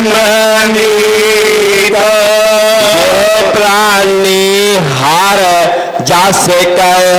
ਮਨੀਤ ਇਹ ਪ੍ਰਾਨੀ ਹਰ ਜਸ ਕਹਿ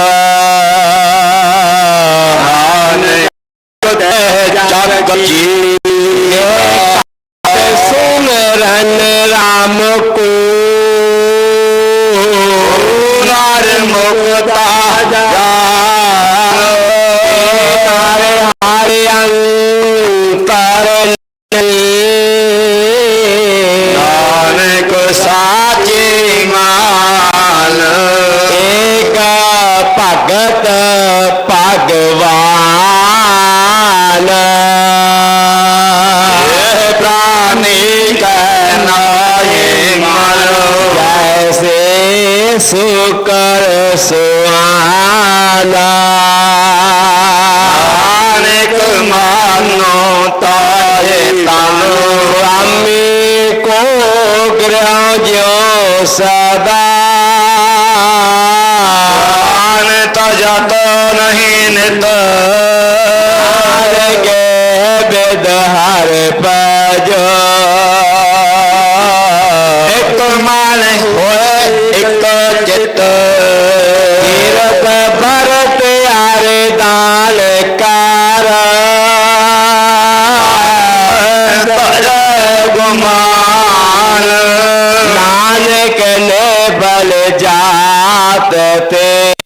ਨੇ ਬਲ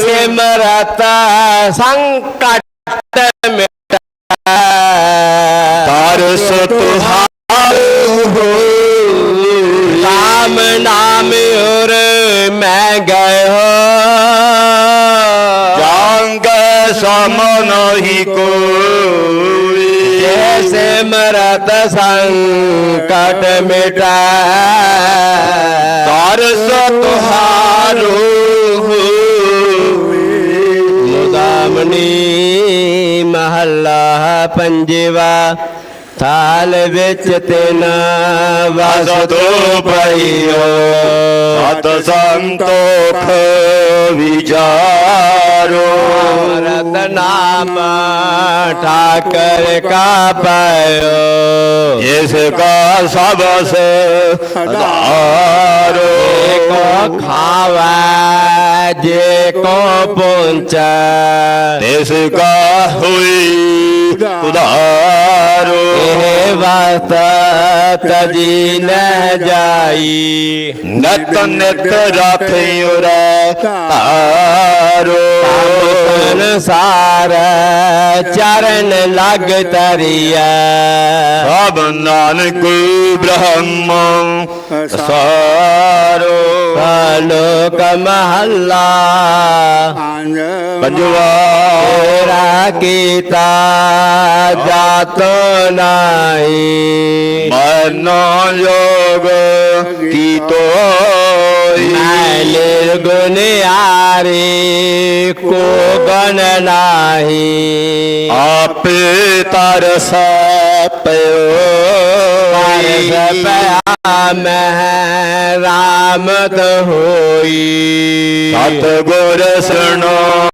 ਸਿਮਰਤ ਸੰਕਟ ਮਿਟੈ ਤਰਸ ਤੁਹਾਰ ਹੋ ਰਾਮ ਨਾਮ ਉਰ ਮੈਂ ਜੰਗ ਸਮ ਨਹੀਂ ਮਰਤ ਸੰਕਟ ਮਿਟੈ ਤੁਹਾਰੋ ਮੁਦਾਮਣੀ ਮਹੱਲਾ ਪੰਜਵਾ ਥਾਲ ਵਿੱਚ ਤਿਨ ਵਸ ਵਸਤੋ ਪਈਓ ਸਤ ਸੰਤੋਖ ਵਿਚਾਰੋ ਰਤ ਨਾਮ ਠਾਕਰ ਕਾ ਪਾਇਓ ਇਸ ਕਾ ਸਬਸ ਆਧਾਰੋ ਕੋ ਖਾਵੈ ਜੇ ਕੋ ਪਹੁੰਚੈ ਇਸ ਕਾ ਹੋਈ ਉਧਾਰੋ। ਇਹ ਵਸਤ ਤਜੀ ਨ ਜਾਈ। ਨਤ ਨਿਤ ਰਾਖਿਓ ਰੇ ਤਾਰੋ ਸੰਸਾਰ ਚਰਨ ਲਗ ਤਰੀਐ। ਸਭ ਨਾਨਕ ਬ੍ਰਹਮ ਸਾਰੋ ਲੋਕ ਮਹੱਲਾ ਪੰਜਵਾ ਤੇਰਾ ਕੀਤਾ ਜਾਤ ਨਾਹੀ। ਮਰਨੋ ਯੋਗ ਕੀ ਮੈਂ ਤੋਈ ਨਿਰਗੁਣ ਆਰੇ ਕੋ ਗਨ ਨਾਹੀ। ਆਪੇ ਤਰਸ। ਪਿਓ ਪਰਸ ਪਿਆ ਮੈਂ ਰਾਮਤ ਹੋਈ ਸਤ ਗੁਰ ਸੁਣੋ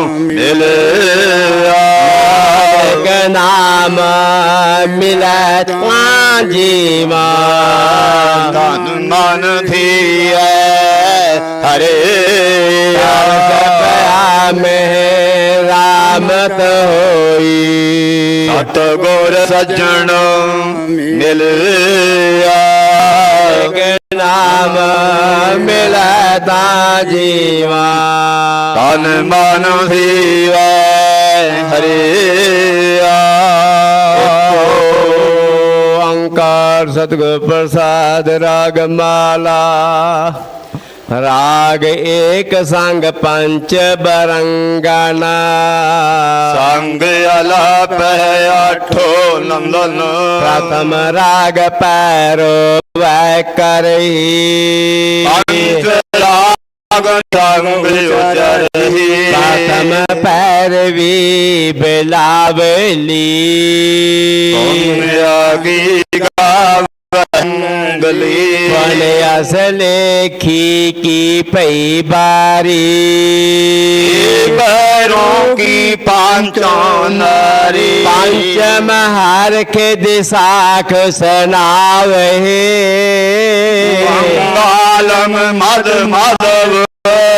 ਮਿਲ ਇੱਕ ਨਾਮ ਮਿਲੈ ਤਾਂ ਜੀਵਾ ਧਨ ਮਨ ਥੀਐ ਹਰੇ ਪਰਸ ਪਿਆ ਮੈਂ ਰਾਮਤ ਹੋਈ ਸਤ ਗੁਰ ਸਜਣ ਮਿਲ ਇੱਕ ਨਾਮ ਮਿਲੈ ਤਾਂ ਜੀਵਾ। ਤਨ ਮਨ ਥੀਐ ਹਰੇ ਓੰਕਾਰ ਸਤਿਗੁਰ ਪ੍ਰਸਾਦ ਰਾਗ ਮਾਲਾ ਰਾਗ ਏਕ ਸੰਗ ਪੰਚ ਬਰੰਗਨਾ। ਸੰਗ ਅਲਾਪ ਹੈ ਆਠੋ ਨੰਦਨ। ਪ੍ਰਥਮ ਰਾਗ ਪੈਰੋ ਵੈ ਕਰਹੀ। ਪੰਚ ਰਾਗ ਸੰਗ ਉਜਰਹੀ ਪ੍ਰਥਮ ਪੈਰਵੀ ਬਿਲਾਵਲੀ। ਆਗੀ ਗਾਵੰਗਲੀ ਬਨ ਅਸਲੇਖੀ ਕੀ ਭਈ ਬਾਰੀ ਪੈਰੋਂ ਕੀ ਪਾਂਚੋਂ ਨਾਰੀ ਪੰਚਮ ਹਰ ਕੇ ਦਿਸਾਖ ਸੁਨਾਵਹੇ ਮੰਗਲਮ ਮਦ ਮਾਧਵ ਗਾਵੇ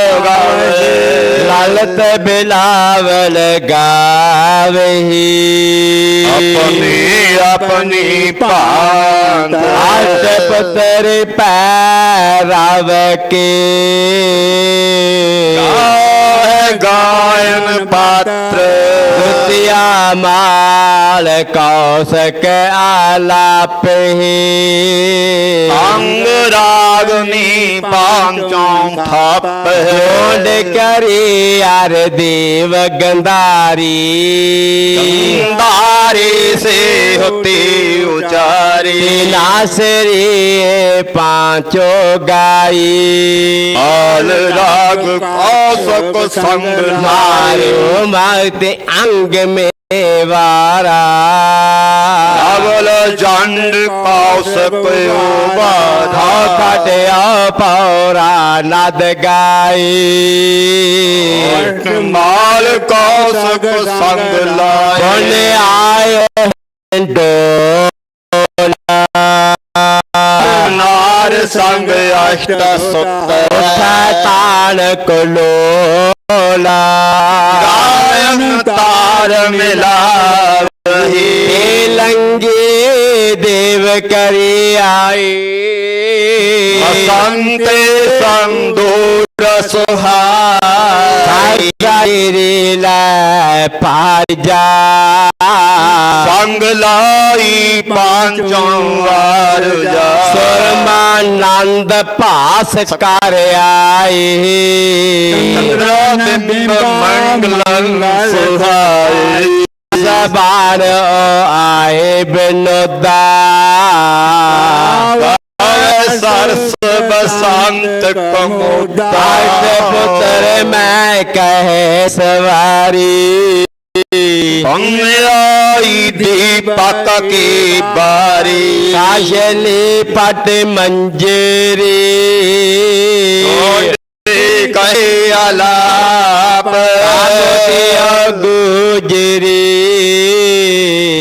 ਲਲਤ ਬਿਲਾਵਲ ਗਾਵਹੀ ਆਪਣੀ ਆਪਣੀ ਭਾਂਤ ਆਟ ਪੁੱਤਰ ਪੈਰਵ ਕੇ ਗਾਏ ਗਾਇਨ ਪਾਤਰ ਦੁਤਿਆ ਮਾਲ ਕੌਸਕ ਆਲਾਪਹੀ ਅੰਗ ਰਾਗਨੀ ਪਾਂਚੋਂ ਥਾਪ ਯਾਰ ਦੇਵ ਗੰਧਾਰੀ। ਗੰਧਾਰੀ ਸੇ ਹੋਤੀ ਉਚਾਰੀ ਨਾਸਰੀ ਪਾਂਚੋ ਗਾਈ। ਆਲ ਰਾਗ ਆਸਕ ਸੰਗ ਮਾਰਿਓ ਮਗਤੇ ਅੰਗ ਮੇ ਵਾਰਾ ਚਾਵਲ ਜੰਡ ਪਾਉਸ ਪਿਓ ਬਾਧਾ ਖਟਿਆ ਪੌਰਾ ਨਦ ਗਾਈ। ਮਾਲ ਕੌਸਕ ਸੰਗ ਲਾਏ। ਬਣ ਆਇਓ ਨਾਰ ਸੰਗ ਅਸ਼ਟ ਸੁਤ। ਤਾਣ ਕੋਲਾ ਰਾਮ ਤਾਰ ਮਿਲਾ ਸੰਗੇ ਦੇਵ ਕਰੇ ਆਏ। ਸੰਤੇ ਸੰਦੋ ਰਸ ਹਾਈ ਰੇ ਲੈ ਪਾਰ ਜਾ। ਸੰਗ ਲਾਈ ਪਾਂਚੋਂ ਵਾਰ ਜਾ। ਸਰਮਾਨੰਦ ਭਾਸ ਕਰ ਆਏ। ਚੰਦਰ ਬਿੰਬ ਮੰਗਲਨ ਸੁਹਾਏ। सबार आए बिनोदा सरस बसंत कमुदा पुत्र मैं कहे सवारी आई दीपक की बारी काशली पट मंजरी कहे अलाप गुजरी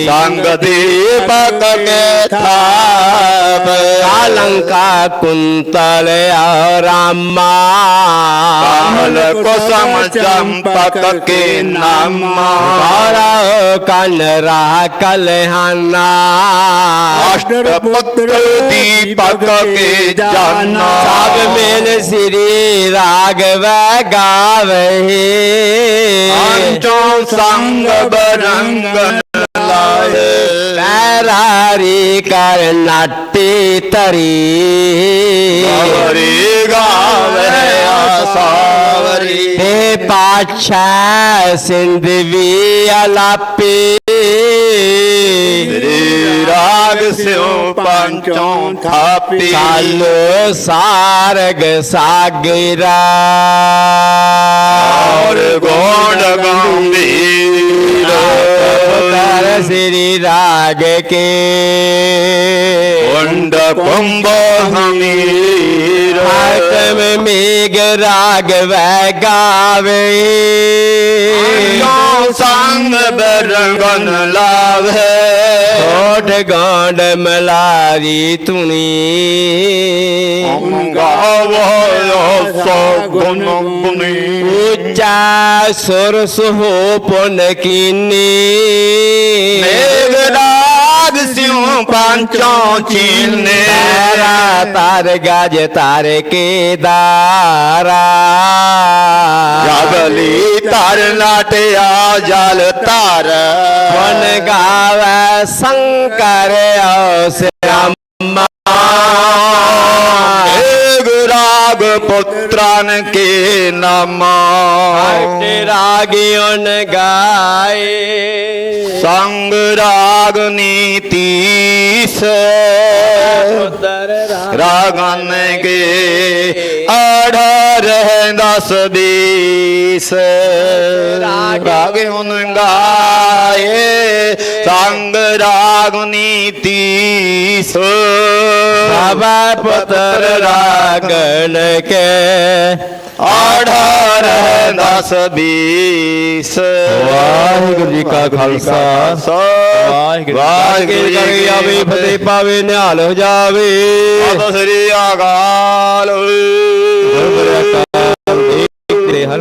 संग दीपक के थाप कालंका कुंतल और कमल कुसुम चंपक के नामा। गौरव कन रहा कलहना अष्टपुत्र दीपक के जाना सब मिल श्री राघव पंचों संग बरंग ਲਾਏ। ਪੈਰਾਰੀ ਕਰ ਨਾਟੇ ਤਰੀ। ਸਾਵਰੀ ਗਾਵੇ ਸਾਵਰੀ। ਹੇ ਪਾਛਾ ਸਿੰਧਵੀ ਅਲਾਪੀ। ਸਿਉ ਪੰਚੋਂ ਥਾਪੀ। ਸਲ ਸਾਰਗ ਸਾਗਰਾ। ਔਰ ਗੋੜ ਗੰਭੀਰ। ਤਰ ਸ੍ਰੀ ਰਾਗ ਕੇ। ਕੁੰਡ ਕੁੰਭ ਹਮੀਰ ਆਤਮ ਮੇਗ ਰਾਗ ਵੈ ਗਾਵੇ। ਸੰਗ ਬਰਗਨ ਲਾਵੇ। ਓਟ ਗਾਂਡ மலாரி துணி உச்சா சொரசு ஹோ பொன்னகின்னி गुणी ऊंचा सुर सुहो पुन कीनी मेघराज सिंह पंचों चीने तारा तार गाज तार के दारा जागली तार नाट्या जाल तार पुन गावे शंकर ओ ਤਰਾਨ ਕੇ ਨਾਮਾ। ਹਟ ਰਾਗਿਉਨ ਗਾਏ। ਸੰਗ ਰਾਗ ਨੀਤੀਸ। ਸੁਦਰ ਰਾਗਨ ਕੇ ਆੜਾ ਰਹਿ ਦਸ ਬੀਸ ਰਾਗਿਉਨ ਗਾਏ। ਸੰਗ ਰਾਗ ਨੀਤੀਸ। ਬਾਬਾ ਪੁੱਤਰ ਰਾਗਣ ਕੇ ਆਢਾਰ ਦਸ ਬੀਸ ਵਾਹਿਗੁਰੂ ਜੀ ਕਾ ਖਾਲਸਾ ਵਾਹਿਗੁਰੂ ਜੀ ਕੀ ਆਵੇ ਫਤਿਹ ਪਾਵੇ ਨਿਹਾਲ ਹੋ ਜਾਵੇ ਸਤਿ ਸ੍ਰੀ ਅਕਾਲ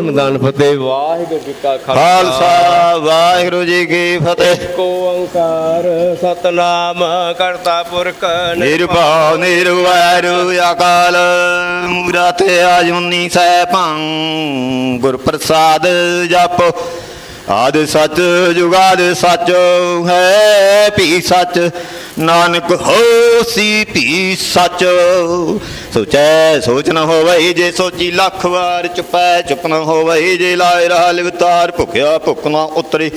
ਮੈਦਾਨ ਫਤਿਹ। ਵਾਹਿਗੁਰੂ ਜੀ ਕਾ ਖਾਲਸਾ। ਵਾਹਿਗੁਰੂ ਜੀ ਕੀ ਫਤਿਹ। ਕੋ ਓੰਕਾਰ ਸਤਨਾਮ ਕਰਤਾ ਪੁਰਖ ਨਿਰਭਉ। ਨਿਰਵੈਰੂ ਅਕਾਲ। ਮੂਰਤ ਆਜੁਨੀ ਸੈਭੰ ਗੁਰ ਪ੍ਰਸਾਦ ਜਪ। ਆਦ ਸਚ ਜੁਗਾਦ ਸਚ ਹੈ ਭੀ ਸਚ। ਨਾਨਕ ਹੋਸੀ ਭੀ ਸਚ। ਸੋਚੈ, ਸੋਚ ਨ ਹੋਵਈ ਜੇ ਸੋਚੀ ਲੱਖ ਵਾਰ ਚੁਪੈ, ਚੁਪ ਨ ਹੋਵਈ ਜੇ ਲਾਇ ਰਹਾ ਲਿਵਤਾਰ, ਭੁਖਿਆ ਭੁਖ ਨਾ ਉਤਰੇ।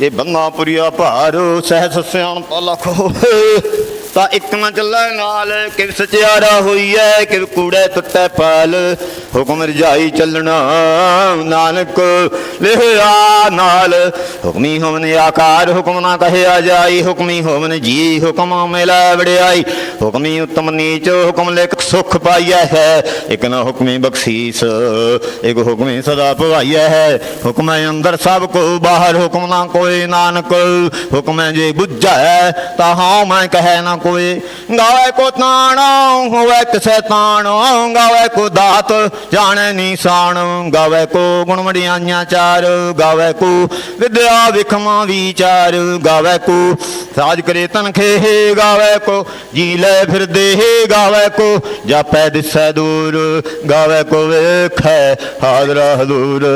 ਜੇ ਬੰਨਾ ਪੁਰੀਆ ਭਾਰ, ਸਹਿਸ ਸਿਆਣ ਲਖ ਹੋਵੇ, ਤਾਂ ਇੱਕ ਨਾ ਚੱਲੇ ਨਾਲ ਕਿਵ ਸਚਿਆਰਾ ਹੋਈ ਐ ਕਿਵ ਕੂੜੈ ਟੁੱਟੇ ਪਾਲ। ਹੁਕਮ ਰਜਾਈ ਚੱਲਣਾ, ਨਾਨਕ ਲਿਖਿਆ ਨਾਲ। ਹੁਕਮੀ ਹੋਵਨ ਆਕਾਰ, ਹੁਕਮ ਨਾ ਕਹਿਆ ਜਾਈ। ਹੁਕਮੀ ਹੋਵਨ ਜੀ, ਹੁਕਮ ਮਿਲਾ ਵੜਿਆਈ ਹੁਕਮੀ ਉਤਮ ਨੀਚ, ਹੁਕਮ ਲਿਖ ਸੁਖ ਪਾਈਐ ਹੈ। ਇਕ ਨਾ ਹੁਕਮੀ ਬਖਸ਼ੀਸ, ਇਕ ਹੁਕਮੀ ਸਦਾ ਭਵਾਈਐ ਹੈ। ਹੁਕਮੈ ਅੰਦਰ ਸਭ ਕੋ ਬਾਹਰ, ਹੁਕਮ ਨਾ ਕੋਈ ਨਾਨਕ। ਹੁਕਮ ਜੇ ਬੁੱਝੈ ਤਾਂ ਹਾਂ ਮੈਂ ਕਹੈ ਨਾ ਕੋਈ ਗਾਵੇ ਕੋ ਤਾਣਾ, ਹੋਵੇ ਕਿਸੇ ਤਾਣੋ, ਗਾਵੇ ਕੋ ਦਾਤ। ਜਾਣੈ ਨੀਸਾਨ, ਗਾਵੇ ਕੋ ਗੁਣ ਮੜਿਆਈਆਂ ਚਾਰ, ਗਾਵੇ ਕੋ ਵਿਦਿਆ ਵਿਖਮਾ ਵਿਚਾਰ, ਗਾਵੇ ਕੋ ਸਾਜ ਕਰੇ ਤਨਖੇ ਗਾਵੇ ਕੋ ਜੀ ਲੈ ਫਿਰਦੇ, ਗਾਵੇ ਕੋ ਜਾਪੈ ਦਿਸੈ ਦੂਰ, ਗਾਵੇ ਕੋ ਵੇਖੈ ਹਾਜ਼ਰਾ ਹਜ਼ੂਰ।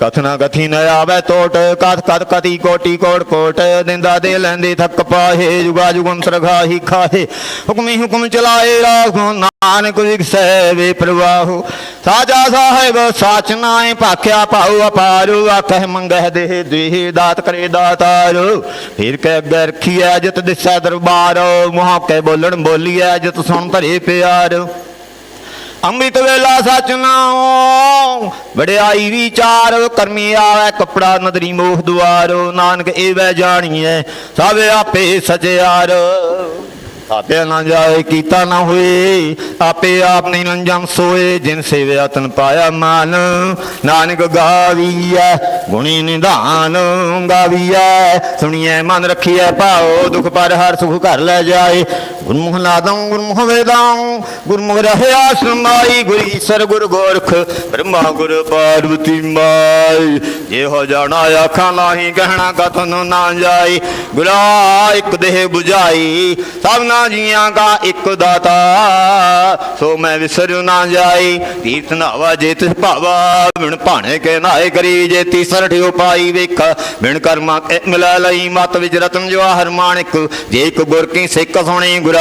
ਕਥਨਾ ਕਥੀ ਨ ਆਵੇ ਟੋਟ ਕਥ ਕਥ ਕਤੀ ਕੋਟੀ ਕੋਟ ਕੋਟ, ਦਿੰਦਾ ਦੇ ਲੈਂਦੇ ਥੱਕ ਪਾਹੇ, ਜੁਗਾ ਜੁਗਨ ਸਰਗਾਹੀ ਖਾਹੇ। ਹੁਕਮੀ ਹੁਕਮ ਚਲਾਏ ਰਾਖੋ ਨਾਨਕ ਵਿਗਸੈ ਵੇ ਪ੍ਰਵਾਹੋ। ਸਾਜਾ ਸਾਹਿਬ ਸਾਚ ਨਾਏ ਭਾਖਿਆ ਪਾਉ ਅਪਾਰੂ, ਆਖਹਿ ਮੰਗਹਿ ਦੇਹ ਦੇਹ ਦਾਤ ਕਰੇ ਦਾਤਾਰ। ਫਿਰ ਕੇ ਅੱਗੇ ਰਖੀਐ ਜਿਤ ਦਿਸੈ ਦਰਬਾਰ, ਮੁਹਾ ਕੇ ਬੋਲਣ ਬੋਲੀਐ ਜਿਤ ਸੁਣ ਧਰੇ ਪਿਆਰ। ਅੰਮ੍ਰਿਤ ਵੇਲਾ ਸਚ ਨਾਉ ਵਡਿਆਈ ਵਿਚਾਰ, ਕਰਮੀ ਆਵੇ ਕਪੜਾ ਨਦਰੀ ਮੋਹ ਦੁਆਰ। ਨਾਨਕ ਏਵੈ ਜਾਣੀਐ, ਸਭ ਆਪੇ ਸਚਿਆਰ। ਆਪੇ ਨਾ ਜਾਏ, ਕੀਤਾ ਨਾ ਹੋਏ। ਆਪੇ ਆਪ ਨਹੀਂ ਲੰਜਮ ਸੋਏ, ਜਿਨ ਸੇਵਿਆ ਤਨ ਪਾਇਆ ਮਾਨ। ਨਾਨਕ ਗਾਵੀਐ, ਗੁਣੀ ਨਿਧਾਨ ਗਾਵੀਐ। ਸੁਣੀਐ, ਮਨ ਰੱਖੀਐ, ਭਾਉ, ਦੁਖ ਪਰ ਹਰ ਸੁਖ ਘਰ ਲੈ ਜਾਏ। ਗੁਰਮੁਖ ਨਾਦੰ ਗੁਰਮੁਖ ਵੇਦਾਂ ਗੁਰਮੁਖ ਰਹਿਆ ਸਮਾਈ ਗੁਰ ਈਸਰ ਗੁਰ ਗੋਰਖ, ਬ੍ਰਹਮਾ ਗੁਰ ਪਾਰਵਤੀ ਮਾਈ। ਜੇ ਹੋ ਜਾਣਾ ਆਖਾਂ ਲਾਹੀ ਕਹਿਣਾ ਕਥਨ ਨਾ ਜਾਈ ਗੁਰਾ ਇੱਕ ਦੇਹ 부ਝਾਈ ਸਭਨਾ ਜੀਆਂ ਕਾ ਇੱਕ ਦਾਤਾ। ਸੋ ਮੈਂ ਵਿਸਰ ਨਾ ਜਾਈ ਤੀਰਥ ਨਾਵਾ ਜੇ ਤਿਸ ਭਾਵਾ। ਬਿਨ ਭਾਣੇ ਕੇ ਨਾਏ ਕਰੀ ਜੇ ਤੀਸਰ ਠਿਓ ਪਾਈ ਵੇਖ। ਬਿਨ ਕਰਮਾ ਮਿਲਾ ਲਈ ਮਤ ਵਿਚ ਰਤਨ ਜਵਾਹਰ ਮਾਣਿਕ ਜੇ ਇੱਕ ਗੁਰ ਕੀ ਸਿੱਖ ਸੁਣੀ ਗੁਰਾ,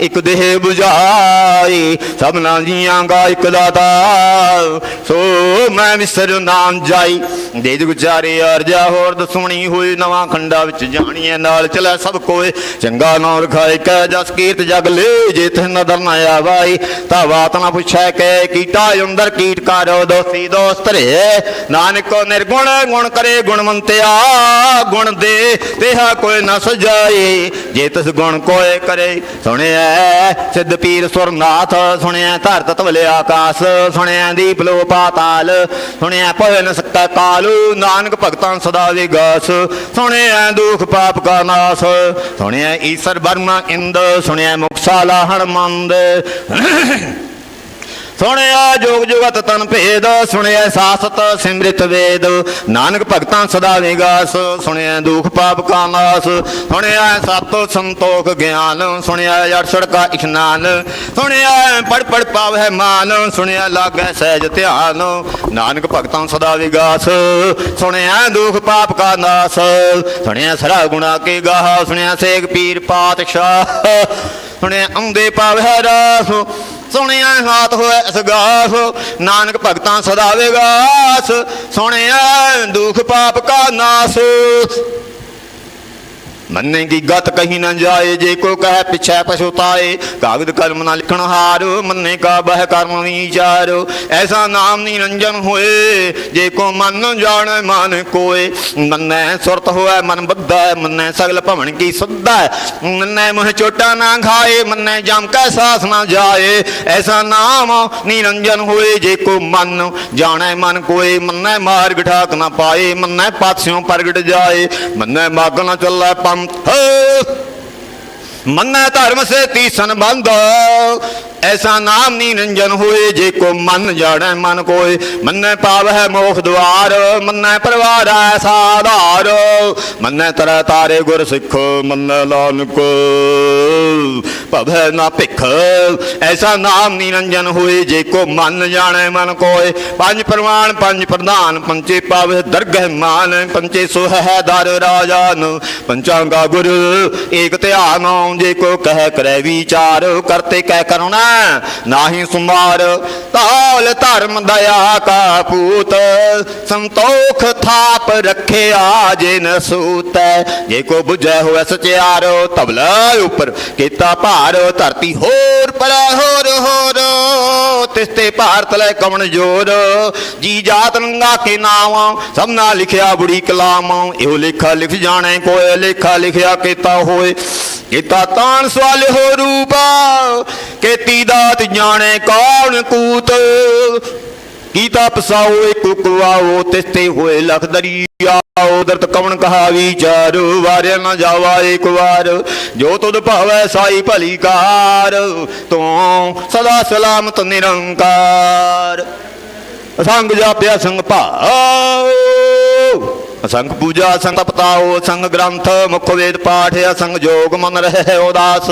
ਇੱਕ ਦੇਹ 부ਝਾਈ ਸਭਨਾ ਜੀਆਂ ਕਾ ਇੱਕ ਦਾਤਾ। ਸੋ ਮੈਂ ਵਿਸਰ ਨਾਮ ਜਾਈ। ਦੇ ਗੁਜਾਰੇ ਅਰਜਾ ਹੋਰ ਦਸੁਣੀ ਹੋਈ ਨਵਾਂ ਖੰਡਾ ਵਿੱਚ ਜਾਣੀਏ ਨਾਲ ਚਲੇ ਸਭ ਕੋਏ। ਚੰਗਾ ਨਾਮ ਰਖਾਏ ਕੈ ਜਸ ਕੀਰਤ ਜਗ ਲੈ, ਜੇ ਤਿਹ ਨਦਰ ਨਾ ਆਵਾਈ, ਤਾ ਬਾਤ ਨਾ ਪੁੱਛੈ ਕੇ ਕੀਟਾ ਅੰਦਰ ਕੀਟ ਕਰੋ ਦੋਸੀ ਦੋਸਤ ਰੇ। ਨਿਰਗੁਣ ਗੁਣ ਕਰੇ ਗੁਣਵੰਤਿਆ ਗੁਣ ਦੇ ਤੇਹਾ ਕੋਈ ਨਾ ਸਜਾਏ ਜੇ ਤਿਸ ਗੁਣ ਕੋਏ ਕਰੇ, ਸੁਣਿਐ ਸਿੱਧ ਪੀਰ ਸੁਰਨਾਥ ਸੁਣਿਆ ਧਰਤ ਤਵਲੇ ਆਕਾਸ ਸੁਣਿਆ ਦੀਪ ਲੋ ਪਾਤਾਲ, ਸੁਣਿਐ ਭਇ ਨ ਕਾਲੂ, ਨਾਨਕ ਭਗਤਾਂ ਸਦਾ ਵਿਗਾਸ। ਸੁਣਿਆ ਦੁਖ ਪਾਪ ਕਾ ਨਾਸ, ਸੁਣਿਐ ਈਸ਼ਰ ਬਰਮਾ ਇੰਦ ਮੰਦ ਸੁਣਿਐ ਮੁਕਸਾਲਾ ਹਣਮੰਦ ਸੁਣਿਆ ਜੋਗ ਜੁਗਤ ਤਨ ਭੇਦ, ਸੁਣਿਆ ਸਾਸਤ ਸਿਮ੍ਰਿਤ ਵੇਦ। ਨਾਨਕ ਭਗਤਾਂ ਸਦਾ ਵਿਗਾਸ ਸੁਣਿਆ ਦੁਖ ਪਾਪ ਕਾ ਨਾਸ ਸੁਣਿਆ ਸਤ ਸੰਤੋਖ ਗਿਆਨ, ਸੁਣਿਆ ਅੜਸੜ ਕਾ ਇਸ਼ਨਾਨ। ਸੁਣਿਆ ਪੜ ਪੜ ਪਾਵੈ ਮਾਨ, ਸੁਣਿਆ ਲਾਗੈ ਸਹਿਜ ਧਿਆਨ। ਨਾਨਕ ਭਗਤਾਂ ਸਦਾ ਵਿਗਾਸ, ਸੁਣਿਆ ਦੁਖ ਪਾਪ ਕਾ ਨਾਸ। ਸੁਣਿਆ ਸਰਾ ਗੁਣਾ ਕੇ ਗਾਹ, ਸੁਣਿਆ ਸੇਖ ਪੀਰ ਪਾਤਸ਼ਾਹ। ਸੁਣਿਆ ਆਉਂਦੇ ਪਾਵੈ ਰਾਸ, ਸੁਣਿਆ ਹਾਥ ਹੋਏ ਅਸਗਾਸ ਨਾਨਕ ਭਗਤਾਂ ਸਦਾ ਵਿਗਾਸ, ਸੁਣਿਆ ਦੁਖ ਪਾਪ ਕਾ ਨਾਸ। ਮੰਨੇ ਕੀ ਗਤ ਕਹੀ ਨਾ ਜਾਏ, ਜੇ ਕੋ ਕਹੈ ਪਿਛੈ ਪਛੁਤਾਏ ਕਾਗਦ ਕਰਮ ਨਾ ਲਿਖਣ ਹਾਰ, ਮੰਨੇ ਕਾ ਬਹਿ ਕਰਮ ਵਿਚਾਰ ਐਸਾ ਨਾਮ ਨਿਰੰਜਨ ਹੋਏ, ਜੇ ਕੋ ਮਨ ਜਾਣੈ, ਮਨ ਕੋਏ। ਮੰਨੈ ਸੁਰਤ ਹੋਏ ਮਨ ਬੱਧਾ, ਮੰਨੈ ਸਗਲ ਭਵਨ ਕੀ ਸੁਧਾ। ਮੰਨੈ ਮੋਹ ਚੋਟਾ ਨਾ ਖਾਏ, ਮੰਨੈ ਜਮ ਕੈ ਸਾਸ ਨਾ ਜਾਏ। ਐਸਾ ਨਾਮ ਨਿਰੰਜਨ ਹੋਏ, ਜੇ ਕੋ ਮਨ ਜਾਣੈ, ਮਨ ਕੋਏ। ਮੰਨੈ ਮਾਰਗ ਠਾਕ ਨਾ ਪਾਏ, ਮੰਨੈ ਪਾਸਿਓਂ ਪ੍ਰਗਟ ਜਾਏ। ਮੰਨੈ ਮਾਗ ਨਾ ਚੱਲੈ Hey! ਮੰਨੈ ਧਰਮ ਸੇ ਤੀਸਨ ਬੰਧ ਐਸਾ ਨਾਮ ਨੀ ਰੰਜਨ ਹੋਏ, ਜੇ ਕੋ ਮਨ ਜਾਣੈ ਮਨ ਕੋਏ। ਮੰਨੈ ਪਾਵ ਹੈ ਮੋਖ ਦੁਆਰ, ਮੰਨੈ ਪਰਵਾਰ ਐਸਾ ਆਧਾਰ। ਮੰਨੈ ਤਰੈ ਤਾਰੇ ਗੁਰ ਸਿੱਖ, ਮੰਨੈ ਲਾਨਕ। ਭਵੈ ਨਾ ਭਿਖ। ਐਸਾ ਨਾਮ ਨਿਰੰਜਨ ਹੋਏ, ਜੇ ਕੋ ਮਨ ਜਾਣੈ ਮਨ ਕੋਏ। ਪੰਜ ਪ੍ਰਮਾਣ ਪੰਜ ਪ੍ਰਧਾਨ, ਪੰਚੇ ਪਾਵੈ ਦਰਗਹਿ ਮਾਨ। ਪੰਚੇ ਸੋਹ ਹੈ ਦਰ ਰਾਜਾਨ। ਪੰਚਾਂਗਾ ਗੁਰ, ਏਕ ਧਿਆਨ ਜੇ ਕੋ ਕਹਿ ਕਰੈ ਵਿਚਾਰ, ਕਰਤੇ ਕਹਿ ਕਰੁਣਾ, ਨਾਹੀ ਸੁਮਾਰ, ਤਾਲ ਧਰਮ ਦਇਆ ਕਾ ਪੂਤ ਸੰਤੋਖ ਥਾਪ ਰੱਖਿਆ ਜਿਨ ਸੂਤੈ। ਜੇ ਕੋ 부ਝੈ ਹੋਇ ਸਚਿਆਰ, ਤਬਲਾ ਉਪਰ ਕੀਤਾ ਭਾਰ, ਧਰਤੀ ਹੋਰ ਪਰੈ ਹੋਰ ਹੋਰ। ਤਿਸਤੇ ਭਾਰਤ ਲੈ ਕਵਣ ਜੋਰ ਜੀ ਜਾਤ ਨੰਗਾ ਕੇ ਨਾਮ ਸਭਨਾ ਲਿਖਿਆ ਬੁੜੀ ਕਲਾਮ। ਇਹੋ ਲੇਖਾ ਲਿਖ ਜਾਣੇ ਕੋਏ, ਲੇਖਾ ਲਿਖਿਆ ਕੀਤਾ ਹੋਏ। ਕੀਤਾ ਤਾਨ ਸਵਾਲ ਹੋ ਰੂਪਾ, ਕੀਤੀ ਦਾਤ ਜਾਣੇ ਕੌਣ ਕੂਤ। ਕੀਤਾ ਪਸਾਓ, ਇੱਕ ਤਿਸਤੇ ਹੋਏ ਲਖ ਦਰਿਆਓ ਦਰਤ ਕਵਣ ਕਹਾ ਵਿਚਾਰ ਵਾਰਿਆ ਨਾ ਜਾਵਾ ਇੱਕ ਵਾਰ। ਜੋ ਤੁਧ ਭਾਵੈ ਸਾਈ ਭਲੀ ਕਾਰ, ਤੂੰ ਸਦਾ ਸਲਾਮਤ ਨਿਰੰਕਾਰ। ਸੰਗ ਜਾਪਿਆ ਸੰਗ ਭਾਉ। ਅਸੰਗ ਪੂਜਾ, ਸੰਗ ਤਪਤਾਓ ਸੰਗ ਗ੍ਰੰਥ, ਮੁਖ ਵੇਦ ਪਾਠ ਅਸੰਗ ਜੋਗ ਮਨ ਰਹਿ ਉਦਾਸ।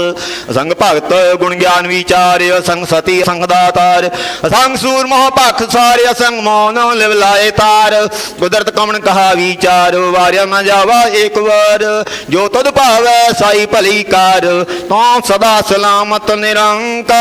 ਅਸੰਗ ਭਗਤ, ਗੁਣ ਗਿਆਨ ਵਿਚਾਰ ਅਸੰਗ ਸਤੀ ਅਸੰਗ ਦਾਤਾਰ। ਅਸੰਗ ਸੂਰ ਮੋਹ ਭਖ ਸਾਰੇ ਅਸੰਗ ਮੌਨ ਲਿਵ ਲਾਏ ਤਾਰ। ਕੁਦਰਤ ਕਮਣ ਕਹਾ ਵਿਚਾਰ, ਵਾਰਿਆ ਨਾ ਜਾਵਾ ਇੱਕ ਵਾਰ। ਜੋ ਤੁਧ ਭਾਵੈ ਸਾਈ ਭਲੀ ਕਾਰ, ਤੂੰ ਸਦਾ ਸਲਾਮਤ ਨਿਰੰਕਾਰ।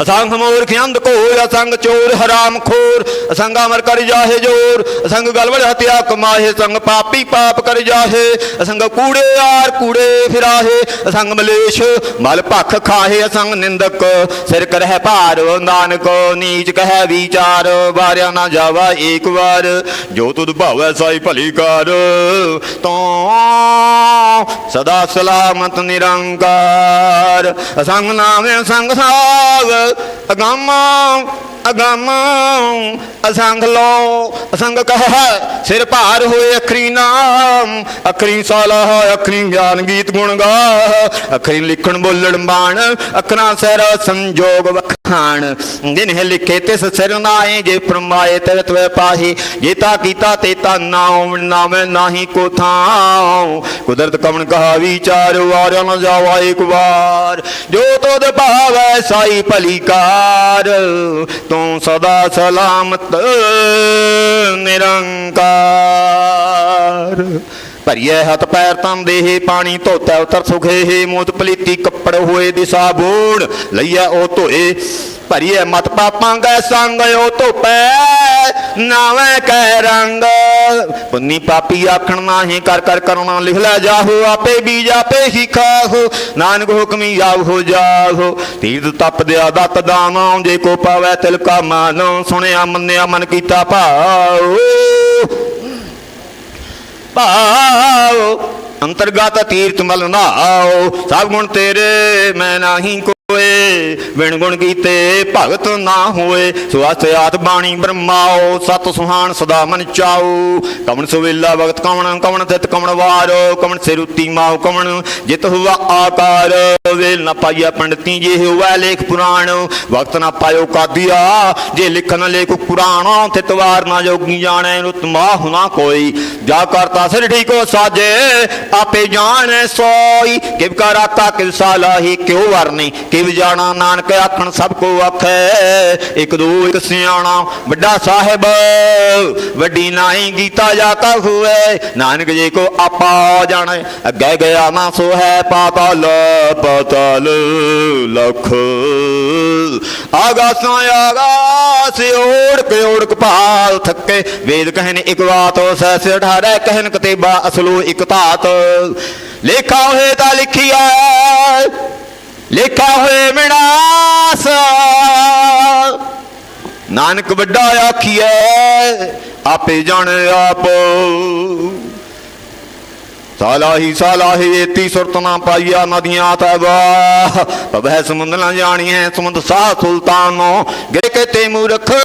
ਅਸੰਗ ਮੋਰ ਅੰਧ ਕੋਰ ਅਸੰਗ ਚੋਰ ਹਰਾਮ ਖੋਰ, ਅਸੰਗ ਅਮਰ ਕਰ ਜਾਹੇ ਜੋਰ, ਅਸੰਗ ਗਲਵੜ ਹਤਿਆ ਕਮਾਹੇ ਸੰਗ ਪਾਪੀ ਪਾਪ ਕਰ ਜਾਹੇ, ਅਸੰਗ ਕੂੜੇ ਯਾਰ ਕੂੜੇ ਫਿਰਾਹੇ, ਅਸੰਗ ਮਲੇਸ਼ ਮਲ ਭਖ ਖਾਹੇ, ਅਸੰਗ ਨਿੰਦਕ ਸਿਰ ਕਰਹਿ ਭਾਰ, ਨਾਨਕ ਨੀਚ ਕਹਿ ਵਿਚਾਰ, ਵਾਰਿਆ ਨਾ ਜਾਵਾ ਏਕ ਵਾਰ, ਜੋ ਤੁਧ ਭਾਵੈ ਸਾਈ ਭਲੀ ਕਰ ਤੂੰ ਸਦਾ ਸਲਾਮਤ ਨਿਰੰਕਾਰ, ਅਸੰਗ ਨਾਮੇ ਸੰਗ ਸਾਗ ਅਗੰਮ ਅਗੰਮ ਅਸੰਗ ਲੋ ਅਸੰਗ ਕਹ ਸਿਰ ਭਾਰ ਹੋਏ ਅਖਰੀ ਨਾਮ, ਅਖਰੀ ਸਲਾਹ ਅਖਰੀ ਗਿਆਨ ਗੀਤ ਗੁਣ ਗਾ, ਅਖਰੀ ਲਿਖਣ ਬੋਲਣ ਬਾਣ, ਅਖਰਾਂ ਸਿਰ ਸੰਜੋਗ ਵਖਾਣ। ਜਿਨਹਿ ਲਿਖੇ ਤਿਸ ਸਿਰ ਨਾਏ ਜੇ ਪਰਮਾਏ ਤੇ ਤਵੇ ਪਾਹੀ ਜੇਤਾ ਕੀਤਾ ਤੇਤਾ ਨਾਮ ਨਾਮੇ ਨਾਹੀ ਕੋ ਥਾਂ ਕੁਦਰਤ ਕਵਣ ਕਹਾ ਵਿਚਾਰ, ਵਾਰਿਆ ਨਾ ਜਾਵਾ ਇੱਕ ਵਾਰ। ਜੋ ਤੋਦ ਭਾਵੈ, ਸਾਈ ਭਲੀ ਕਾਰ। ਤੂੰ ਸਦਾ ਸਲਾਮਤ ਨਿਰੰਕਾਰ। ਭਰੀਏ ਹੱਥ ਪੈਰ ਤਨ ਦੇਹੇ, ਪਾਣੀ ਧੋਤਾ ਉਤਰ ਸੁਖੇ, ਮੋਤ ਪਲੀਤੀ ਕੱਪੜ ਹੋਏ ਦਿਸਾ ਬੋੜ ਲਈਆ ਉਹ ਧੋਏ। ਭਰੀਏ ਮਤ ਪਾਪਾਂ ਗੈ ਸੰਗ, ਉਹ ਧੋਪੈ ਨਾਵੇਂ ਕਹਿ ਰੰਗ। ਪੁੰਨੀ ਪਾਪੀ ਆਖਣ ਨਾਹੀ, ਕਰ ਕਰ ਕਰਨਾ ਲਿਖ ਲੈ ਜਾਹੋ, ਆਪੇ ਬੀਜ ਆਪੇ ਹੀ ਖਾਹੋ, ਨਾਨਕ ਹੁਕਮੀ ਆਵ ਜਾਹੋ। ਤੀਰਥ ਤਪ ਦਿਆ ਦਤ ਦਾਨਾ ਜੇ ਕੋ ਪਾਵੈ ਤਿਲ ਕਾ ਮਨ ਸੁਣਿਆ ਮੰਨਿਆ ਮਨ ਕੀਤਾ ਭਾਉ। ਭਾਉ ਅੰਤਰਗਤ ਤੀਰਥ ਮਲ ਨਾਓ। ਸਭ ਗੁਣ ਤੇਰੇ ਮੈਂ ਨਾਹੀ ਕੋਏ ਵਿਣ ਗੁਣ ਕੀਤੇ ਭਗਤ ਨਾ ਹੋਏ। ਸੁਆਸ ਆਤ ਬਾਣੀ ਬ੍ਰਹਮਾਓ, ਸਤ ਸੁਹਾਣ ਸਦਾ ਮਨ ਚਾਓ ਕਵਣ ਸੁਵੇਲਾ ਭਗਤ ਕਵਣ ਕਵਣ ਤਿਤ ਕਵਣ ਵਾਰ। ਕਵਣ ਸਿਰੁਤੀ ਮਾਉ ਕਵਣ ਜਿਤ ਹੁਆ ਆਕਾਰ। ਵੇਲ ਨਾ ਪਾਈਆ ਪੰਡਤੀ ਜੇ ਹੋਵੇ ਲੇਖ ਪੁਰਾਣ। ਵਕਤ ਨਾ ਪਾਇਓ ਕਾਦੀਆ, ਜੇ ਲਿਖਣ ਲੇਖ ਪੁਰਾਣਾ। ਤਿਤ ਵਾਰ ਨਾ ਜੋਗੀ ਜਾਣੈ ਰੁਤਮਾ ਹੁਣਾ ਕੋਈ। ਜਾ ਕਰਤਾ ਸਿਰ ਠੀਕੋ ਸਾਜੇ, ਆਪੇ ਜਾਣੈ ਸੋਈ। ਕਿਵ ਕਰ ਕਿਲਸਾ ਲਾਹੀ ਸਾਲਾਹੀ ਕਿਉ ਵਰਨੀ, ਕਿਵ ਜਾਣਾ ਨਾਨਕ ਆਖਣ ਸਭ ਕੋ ਆਖੈ। ਇੱਕ ਦੋ, ਇੱਕ ਸਿਆਣਾ, ਵੱਡਾ ਸਾਹਿਬ, ਵੱਡੀ ਨਾਹੀ ਗੀਤਾ ਜਾਤਾ ਹੋਏ ਨਾਨਕ ਜੀ ਕੋ ਆਪਾ ਜਾਣੈ, ਅੱਗੇ ਗਿਆ ਨਾ ਸੋ ਹੈ ਪਾਤਾਲ ਪਾਤਾਲ ਲਖ। ਆਗਾਸਾਂ ਆਗਾਸ ਓੜ ਕੇ ਓੜਕ ਭਾਲ ਥੱਕੇ। ਵੇਦ ਕਹਿਨ ਇਕ ਬਾਤ ਸੈ ਸੇ ਠਾਰੈ ਕਹਿਨ ਕਤੇਬਾ ਅਸਲੂ ਇਕ ਧਾਤ। ਲੇਖਾ ਹੋਏ ਤਾਂ ਲਿਖਿਆ ਲੇਖਾ ਹੋਏ ਮਿਣਾਸ ਨਾਨਕ ਵੱਡਾ ਆਖੀਐ, ਆਪੇ ਜਾਣੇ ਆਪ। ਸਾਲਾਹੀ ਸਾਲਾਹੀ ਏਤੀ ਸੁਰਤ ਨਾ ਪਾਈਆ ਨਦੀਆਂ ਤੈਬਾ ਪਵੈ ਸਮੁੰਦ ਨਾ ਜਾਣੀਐ, ਸਮੁੰਦ ਸਾਹ ਸੁਲਤਾਨੋ। ਗਿਰ ਕੇ ਤੇ ਮੂਰਖ